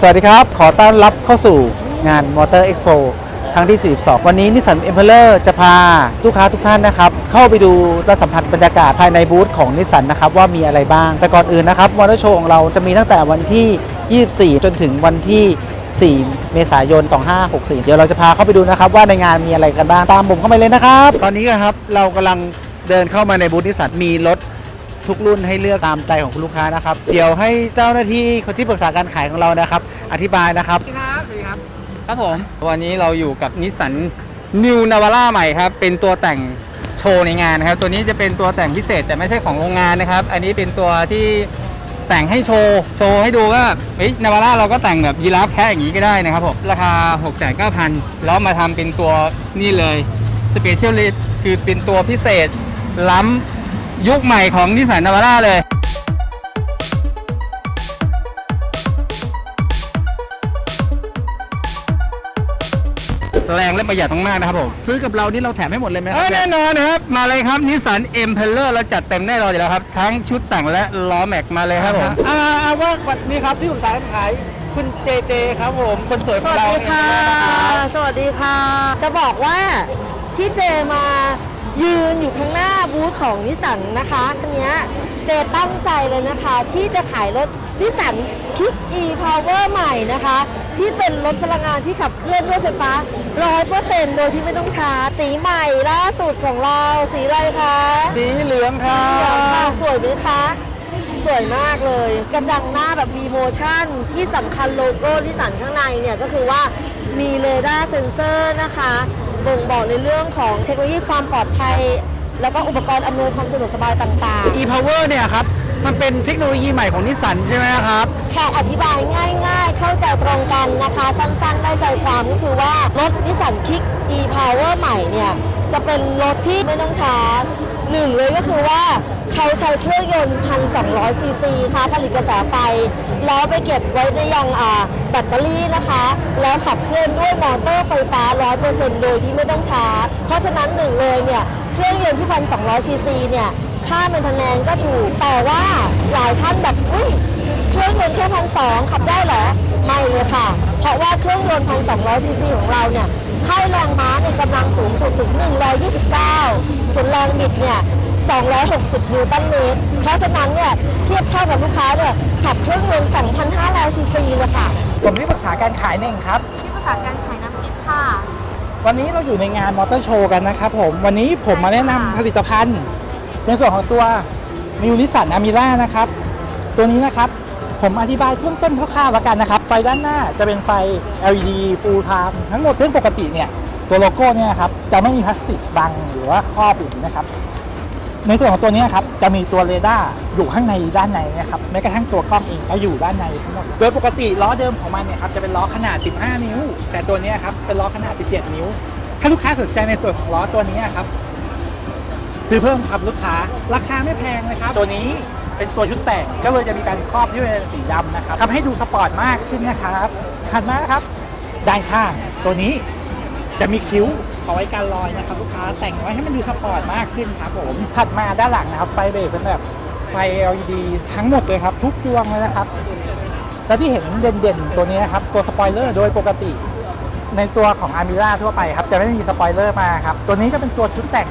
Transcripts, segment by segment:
สวัสดีครับ ขอต้อนรับเข้าสู่งาน Motor Expo ครั้งที่ 42 วันนี้นิสสันเอ็มเพลเลอร์จะพาลูกค้าทุกท่านนะครับ เข้าไปดูและสัมผัสบรรยากาศภายในบูธของนิสสันนะครับ ว่ามีอะไรบ้าง แต่ก่อนอื่นนะครับมอเตอร์โชว์ของเราจะมีตั้งแต่วันที่ 24 จนถึงวันที่ 4 เมษายน 2564 เดี๋ยวเราจะพาเข้าไปดูนะครับว่าในงานมีอะไรกันบ้างตามผมเข้าไปเลยนะครับ ตอนนี้ครับเรากำลังเดินเข้ามาในบูธนิสสันมีรถ ทุกรุ่นให้เลือกตามใจของคุณลูกค้านะครับ เดี๋ยวให้เจ้าหน้าที่คนที่ปรึกษาการขายของเรานะครับ อธิบายนะครับสวัสดีครับสวัสดีครับ ครับผม วันนี้เราอยู่กับนิสสัน New Navara ใหม่ครับ เป็นตัวแต่งโชว์ในงานนะครับ ตัวนี้จะเป็นตัวแต่งพิเศษแต่ไม่ใช่ของโรงงานนะครับ อันนี้เป็นตัวที่แต่งให้โชว์ โชว์ให้ดูว่าเฮ้ยนาวาร่าเราก็แต่งแบบยีราฟแคะอย่างนี้ก็ได้นะครับผม ราคา 6,900แล้วมาทำเป็นตัวนี่เลย Special l i s t คือเป็นตัวพิเศษล้ำ ยุคใหม่ของนิสสันนาวาร่าเลย แรงและประหยัดมากๆนะครับผม ซื้อกับเรานี่เราแถมให้หมดเลยไหมคเอรัอแน่นอนนะครับ มาเลยครับนิสสันเอ็มเพลเลอร์เราจัดเต็มแน่นอนอยู่แล้วครับ ทั้งชุดแต่งและล้อแม็กมาเลยครับผมอ่าอ่าว่าวันนี้ครับที่ปรึกษาการขายคุณเจเจครับผมคนสวยสของวัสเราดีค่ะ สวัสดีค่ะ จะบอกว่าที่เจมา ของนิสสันนะคะอันเนี้ยเจตั้งใจเลยนะคะ ที่จะขายรถนิสสันคิก e power ใหม่นะคะ ที่เป็นรถพลังงานที่ขับเคลื่อนด้วยไฟฟ้า 100%โดยที่ไม่ต้องชาร์จ สีใหม่ล่าสุดของเราสีอะไรคะสีเหลืองครัสีเหลืองค่ะบสวยไหมคะสวยมากเลย กระจังหน้าแบบ V motion ที่สำคัญโลโก้นิสสันข้างในเนี่ยก็คือว่ามีเรดาร์เซนเซอร์นะคะบ่งบอกในเรื่องของเทคโนโลยีความปลอดภัย แล้วก็อุปกรณ์อำนวยความสะดวกสบายต่าง e power เนี่ยครับ มันเป็นเทคโนโลยีใหม่ของนิสสันใช่ไหมครับ ๆ แค่อธิบายง่ายๆ เข้าใจตรงกันนะคะ สั้นๆ ได้ใจความก็คือว่ารถนิสสันคิก e power ใหม่เนี่ย จะเป็นรถที่ไม่ต้องชาร์จหนึ่งเลยก็คือว่าเขาใช้เครื่องยนต์ 1,200 ซีซีค่ะผลิตกระแสไฟ แล้วไปเก็บไว้ในยังอ่าแบตเตอรี่นะคะ แล้วขับเคลื่อนด้วยมอเตอร์ไฟฟ้า 100%โดยที่ไม่ต้องชาร์จ เพราะฉะนั้นหนึ่งเลยเนี่ย เครื่องยนต์ที่ 1,200 ซีซีเนี่ย ค่าเมนเทนแนนก็ถูก แต่ว่าหลายท่านแบบ อุ้ย เครื่องยนต์แค่พันสองขับได้เหรอ ไม่เลยค่ะ เพราะว่าเครื่องยนต์พันสองซีซีของเราเนี่ย ให้แรงม้าในกำลังสูงสุดถึง 129 ส่วนแรงบิดเนี่ย 260 นิวตันเมตร เพราะฉะนั้นเนี่ย เทียบเท่ากับลูกค้าเนี่ย ขับเครื่องยนต์ 2,500 ซีซีเลยค่ะ ผมที่ปรึกษาการขายเน่งครับ ที่ปรึกษาการขายน้ำพริกค่ะ วันนี้เราอยู่ในงานมอเตอร์โชว์กันนะครับผม วันนี้ผมมาแนะนำผลิตภัณฑ์ ในส่วนของตัวนิวนิสันอามิล่านะครับ ตัวนี้นะครับผมอธิบายเบื้องต้นคร่าวๆแล้วกันนะครับ ไฟด้านหน้าจะเป็นไฟ LED full time ทั้งหมดซึ่งปกติเนี่ย ตัวโลโก้เนี่ยครับจะไม่มีพลาสติกบังหรือว่าครอบอยู่นะครับ ในส่วนของตัวนี้ครับจะมีตัวเรดาร์อยู่ข้างในด้านในนะครับแม้กระทั่งตัวกล้องเองก็อยู่ด้านในทั้งหมดโดยปกติล้อเดิมของมันเนี่ยครับจะเป็นล้อขนาด 15 นิ้ว แต่ตัวนี้ครับเป็นล้อขนาด 17 นิ้ว ถ้าลูกค้าสนใจในส่วนของล้อตัวนี้ครับซื้อเพิ่มครับลูกค้าราคาไม่แพงนะครับ ตัวนี้เป็นตัวชุดแต่งก็เลยจะมีการครอบที่เป็นสีดำนะครับทำให้ดูสปอร์ตมากขึ้นนะครับถัดมาครับด้านข้างตัวนี้ จะมีคิ้วเอาไว้การลอยนะครับลูกค้าแต่งไว้ให้มันดูสปอร์ตมากขึ้นครับผมถัดมาด้านหลังนะครับไฟเบรกเป็นแบบไฟ LED ทั้งหมดเลยครับ ทุกดวงเลยนะครับ และที่เห็นเด่นๆ ตัวนี้นะครับ ตัวสปอยเลอร์โดยปกติ ในตัวของอามิราทั่วไปครับ จะไม่มีสปอยเลอร์มาครับ ตัวนี้ก็เป็นตัวชุดแต่ง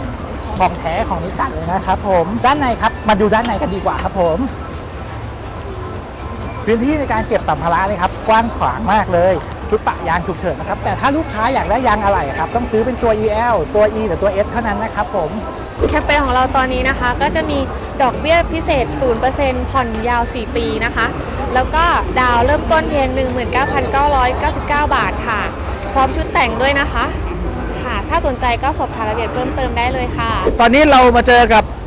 ของแท้ของนิสสันเลยนะครับผมด้านในครับมาดูด้านในกันดีกว่าครับผมพื้นที่ในการเก็บสัมภาระนี่ครับ กว้างขวางมากเลย ชุดปะยางฉุกเฉินนะครับ แต่ถ้าลูกค้าอยากได้ยางอะไหล่ครับ ต้องซื้อเป็นตัว EL ตัว E หรือตัว S เท่านั้นนะครับผม แคมเปญของเราตอนนี้นะคะ ก็จะมีดอกเบี้ยพิเศษ 0%ผ่อนยาว 4 ปีนะคะ แล้วก็ดาวเริ่มต้นเพียง 19,999 บาทค่ะ พร้อมชุดแต่งด้วยนะคะ ค่ะ ถ้าสนใจก็สอบถามรายละเอียดเพิ่มเติมได้เลยค่ะ ตอนนี้เรามาเจอกับอ่า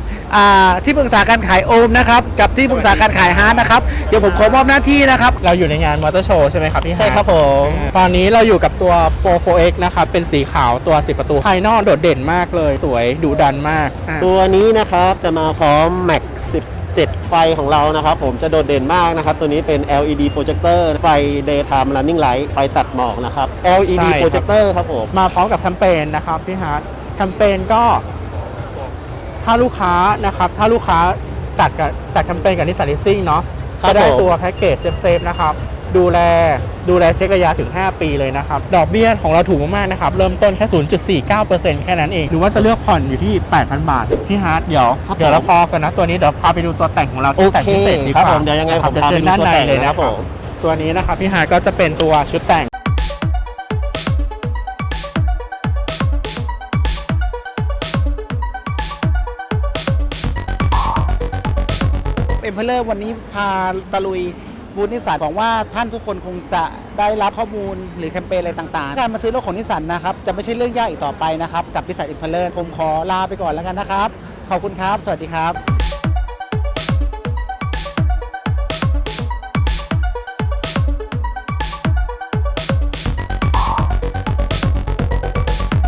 ที่ปรึกษาการขายโอมนะครับกับที่ปรึกษาการขายฮาร์ดนะครับเดี๋ยวผมขอมอบหน้าที่นะครับเราอยู่ในงานมอเตอร์โชว์ใช่ไหมครับพี่ฮาใช่ครับผมตอนนี้เราอยู่กับตัว Pro 4X นะครับเป็นสีขาวตัว 10 ประตูภายนอกโดดเด่นมากเลย สวยดุดันมากอะตัวนี้นะครับจะมาพร้อม Max 17ไฟของเรานะครับผมจะโดดเด่นมากนะครับ ตัวนี้เป็น LED projector ไฟ daytime running light ไฟตัดหมอกนะครับ LED ใช่ครับ projector ครับผม มาพร้อมกับแคมเปญนะครับพี่ฮาร์ดแคมเปญก็ ถ้าลูกค้านะครับถ้าลูกค้าจัดกับจัดแคมเปญกับนิสสันลิสซิ่งเนาะครับจะได้ผม ตัวแพ็กเกจเซฟๆนะครับดูแลดูแลเช็คระยะถึง 5 ปีเลยนะครับ ดอกเบี้ยของเราถูกมากๆนะครับ เริ่มต้นแค่ 0.49%แค่นั้นเอง หรือว่าจะเลือกผ่อนอยู่ที่ 8,000 บาทพี่ฮาร์ดเดี๋ยว ครับผมเดี๋ยวเราพอกันนะตัวนี้เดี๋ยวพาไปดูตัวแต่งของเราที่แต่งพิเศษดีกครับว่าผมเดี๋ยวยังไงนะคผรับมเดี๋ยวพาไปเชิญดูด้านตัวในแต่งเลยนะนะคครัรับบผม ตัวนี้นะครับพี่ฮาร์ดก็จะเป็นตัวชุดแต่ง เอ็มเพลเลอร์วันนี้พาตะลุยบูธนิสสันบอกว่าท่านทุกคนคงจะได้รับข้อมูลหรือแคมเปญอะไรต่างๆ การมาซื้อรถของนิสสันนะครับ จะไม่ใช่เรื่องยากอีกต่อไปนะครับ กับนิสสันเอ็มเพลเลอร์ผมขอลาไปก่อนแล้วกันนะครับ ขอบคุณครับ สวัสดีครับ